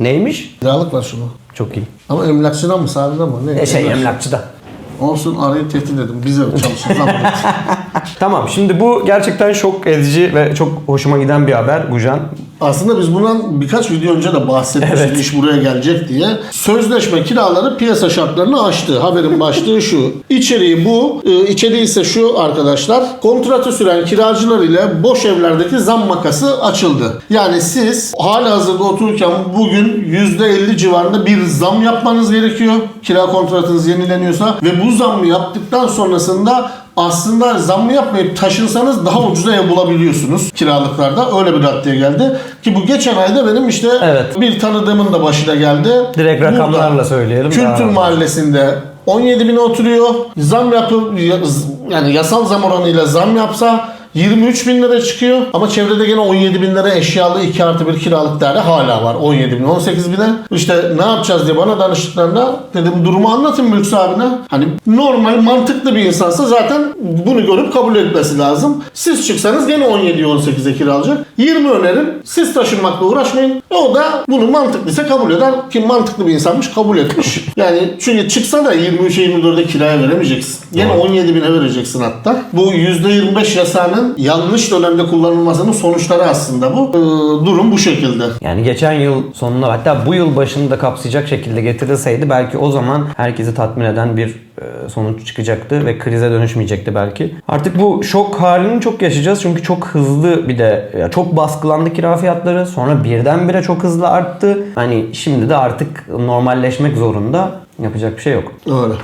Neymiş? Kiralık var şunu. Çok iyi. Ama emlakçıdan mı sahibiden mi? Ne? E şey Emlak- emlakçıda. Olsun arayı tehdit edin. Bize burada. Tamam şimdi bu gerçekten şok edici ve çok hoşuma giden bir haber Gujan. Aslında biz bundan birkaç video önce de bahsetmiştik Evet. iş buraya gelecek diye. Sözleşme kiraları piyasa şartlarını aştı. Haberin başlığı şu. İçeriği bu. Ee, içeriği ise şu arkadaşlar. Kontratı süren kiracılar ile boş evlerdeki zam makası açıldı. Yani siz hala hazırda otururken bugün %50 civarında bir zam yapmanız gerekiyor. Kira kontratınız yenileniyorsa ve bu zammı yaptıktan sonrasında aslında zammı yapmayıp taşınsanız daha ucuza ev bulabiliyorsunuz kiralıklarda. Öyle bir raddeye geldi. Ki bu geçen ayda benim işte Evet. bir tanıdığımın da başına geldi. Direkt Burada rakamlarla söyleyelim. Kültür daha- Mahallesi'nde 17 bin oturuyor. Zam yapıp yani yasal zam oranıyla zam yapsa 23 bin lira çıkıyor. Ama çevrede gene 17 bin lira eşyalı 2 artı 1 kiralık daire hala var. 17 bin 18 bine. İşte ne yapacağız diye bana danıştıklarında dedim durumu anlatın Mülks abine. Hani normal mantıklı bir insansa zaten bunu görüp kabul etmesi lazım. Siz çıksanız gene 17'ye 18'e kiralayacak. 20 önerim. Siz taşınmakla uğraşmayın. O da bunu mantıklıysa kabul eder. Ki mantıklı bir insanmış kabul etmiş. Yani çünkü çıksa da 23'e 24'e kiraya veremeyeceksin. Gene 17 bine vereceksin hatta. Bu %25 yasağının yanlış dönemde kullanılmasının sonuçları aslında bu. Ee, durum bu şekilde. Yani geçen yıl sonunda hatta bu yıl başını da kapsayacak şekilde getirilseydi belki o zaman herkesi tatmin eden bir e, sonuç çıkacaktı ve krize dönüşmeyecekti belki. Artık bu şok halini çok yaşayacağız çünkü çok hızlı bir de ya çok baskılandı kira fiyatları sonra birdenbire çok hızlı arttı. Hani şimdi de artık normalleşmek zorunda yapacak bir şey yok. Öyle.